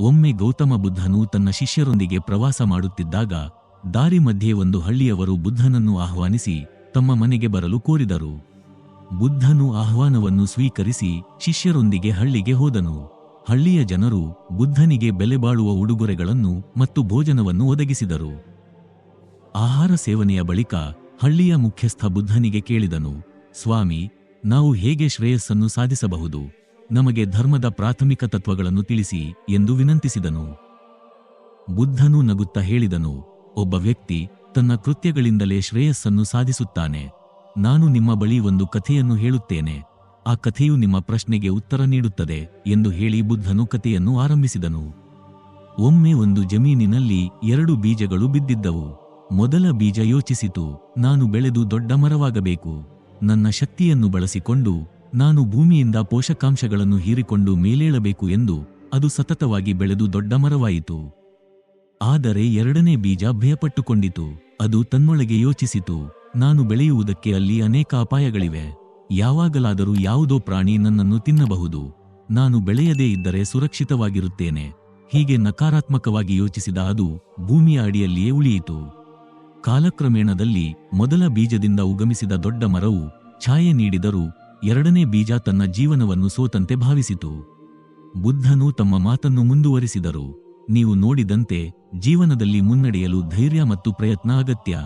ಒಮ್ಮೆ ಗೌತಮ ಬುದ್ಧನು ತನ್ನ ಶಿಷ್ಯರೊಂದಿಗೆ ಪ್ರವಾಸ ಮಾಡುತ್ತಿದ್ದಾಗ ದಾರಿ ಮಧ್ಯೆ ಒಂದು ಹಳ್ಳಿಯವರು ಬುದ್ಧನನ್ನು ಆಹ್ವಾನಿಸಿ ತಮ್ಮ ಮನೆಗೆ ಬರಲು ಕೋರಿದರು. ಬುದ್ಧನು ಆಹ್ವಾನವನ್ನು ಸ್ವೀಕರಿಸಿ ಶಿಷ್ಯರೊಂದಿಗೆ ಹಳ್ಳಿಗೆ ಹೋದನು. ಹಳ್ಳಿಯ ಜನರು ಬುದ್ಧನಿಗೆ ಬೆಲೆಬಾಳುವ ಉಡುಗೊರೆಗಳನ್ನು ಮತ್ತು ಭೋಜನವನ್ನು ಒದಗಿಸಿದರು. ಆಹಾರ ಸೇವನೆಯ ಬಳಿಕ ಹಳ್ಳಿಯ ಮುಖ್ಯಸ್ಥ ಬುದ್ಧನಿಗೆ ಕೇಳಿದನು, ಸ್ವಾಮಿ, ನಾವು ಹೇಗೆ ಶ್ರೇಯಸ್ಸನ್ನು ಸಾಧಿಸಬಹುದು? ನಮಗೆ ಧರ್ಮದ ಪ್ರಾಥಮಿಕ ತತ್ವಗಳನ್ನು ತಿಳಿಸಿ ಎಂದು ವಿನಂತಿಸಿದನು. ಬುದ್ಧನು ನಗುತ್ತಾ ಹೇಳಿದನು, ಒಬ್ಬ ವ್ಯಕ್ತಿ ತನ್ನ ಕೃತ್ಯಗಳಿಂದಲೇ ಶ್ರೇಯಸ್ಸನ್ನು ಸಾಧಿಸುತ್ತಾನೆ. ನಾನು ನಿಮ್ಮ ಬಳಿ ಒಂದು ಕಥೆಯನ್ನು ಹೇಳುತ್ತೇನೆ. ಆ ಕಥೆಯು ನಿಮ್ಮ ಪ್ರಶ್ನೆಗೆ ಉತ್ತರ ನೀಡುತ್ತದೆ, ಎಂದು ಹೇಳಿ ಬುದ್ಧನು ಕಥೆಯನ್ನು ಆರಂಭಿಸಿದನು. ಒಮ್ಮೆ ಒಂದು ಜಮೀನಿನಲ್ಲಿ ಎರಡು ಬೀಜಗಳು ಬಿದ್ದಿದ್ದವು. ಮೊದಲ ಬೀಜ ಯೋಚಿಸಿತು, ನಾನು ಬೆಳೆದು ದೊಡ್ಡ ಮರವಾಗಬೇಕು. ನನ್ನ ಶಕ್ತಿಯನ್ನು ಬಳಸಿಕೊಂಡು ನಾನು ಭೂಮಿಯಿಂದ ಪೋಷಕಾಂಶಗಳನ್ನು ಹೀರಿಕೊಂಡು ಮೇಲೇಳಬೇಕು ಎಂದು ಅದು ಸತತವಾಗಿ ಬೆಳೆದು ದೊಡ್ಡ ಮರವಾಯಿತು. ಆದರೆ ಎರಡನೇ ಬೀಜ ಭಯಪಟ್ಟುಕೊಂಡಿತು. ಅದು ತನ್ನೊಳಗೆ ಯೋಚಿಸಿತು, ನಾನು ಬೆಳೆಯುವುದಕ್ಕೆ ಅಲ್ಲಿ ಅನೇಕ ಅಪಾಯಗಳಿವೆ. ಯಾವಾಗಲಾದರೂ ಯಾವುದೋ ಪ್ರಾಣಿ ನನ್ನನ್ನು ತಿನ್ನಬಹುದು. ನಾನು ಬೆಳೆಯದೇ ಇದ್ದರೆ ಸುರಕ್ಷಿತವಾಗಿರುತ್ತೇನೆ. ಹೀಗೆ ನಕಾರಾತ್ಮಕವಾಗಿ ಯೋಚಿಸಿದ ಅದು ಭೂಮಿಯ ಅಡಿಯಲ್ಲಿಯೇ ಉಳಿಯಿತು. ಕಾಲಕ್ರಮೇಣದಲ್ಲಿ ಮೊದಲ ಬೀಜದಿಂದ ಉಗಮಿಸಿದ ದೊಡ್ಡ ಮರವು ಛಾಯೆ ನೀಡಿದರೂ ಎರಡನೇ ಬೀಜ ತನ್ನ ಜೀವನವನ್ನು ಸೋತಂತೆ ಭಾವಿಸಿತು. ಬುದ್ಧನು ತಮ್ಮ ಮಾತನ್ನು ಮುಂದುವರಿಸಿದರು. ನೀವು ನೋಡಿದಂತೆ ಜೀವನದಲ್ಲಿ ಮುನ್ನಡೆಯಲು ಧೈರ್ಯ ಮತ್ತು ಪ್ರಯತ್ನ ಅಗತ್ಯ.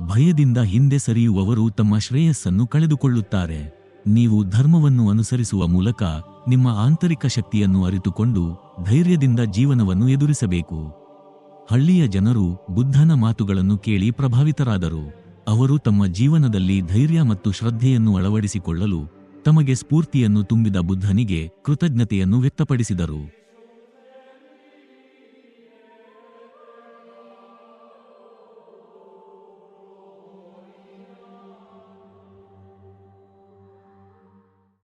ಭಯದಿಂದ ಹಿಂದೆ ಸರಿಯುವವರು ತಮ್ಮ ಶ್ರೇಯಸ್ಸನ್ನು ಕಳೆದುಕೊಳ್ಳುತ್ತಾರೆ. ನೀವು ಧರ್ಮವನ್ನು ಅನುಸರಿಸುವ ಮೂಲಕ ನಿಮ್ಮ ಆಂತರಿಕ ಶಕ್ತಿಯನ್ನು ಅರಿತುಕೊಂಡು ಧೈರ್ಯದಿಂದ ಜೀವನವನ್ನು ಎದುರಿಸಬೇಕು. ಹಳ್ಳಿಯ ಜನರು ಬುದ್ಧನ ಮಾತುಗಳನ್ನು ಕೇಳಿ ಪ್ರಭಾವಿತರಾದರು. ಅವರು ತಮ್ಮ ಜೀವನದಲ್ಲಿ ಧೈರ್ಯ ಮತ್ತು ಶ್ರದ್ಧೆಯನ್ನು ಅಳವಡಿಸಿಕೊಳ್ಳಲು ತಮಗೆ ಸ್ಫೂರ್ತಿಯನ್ನು ತುಂಬಿದ ಬುದ್ಧನಿಗೆ ಕೃತಜ್ಞತೆಯನ್ನು ವ್ಯಕ್ತಪಡಿಸಿದರು.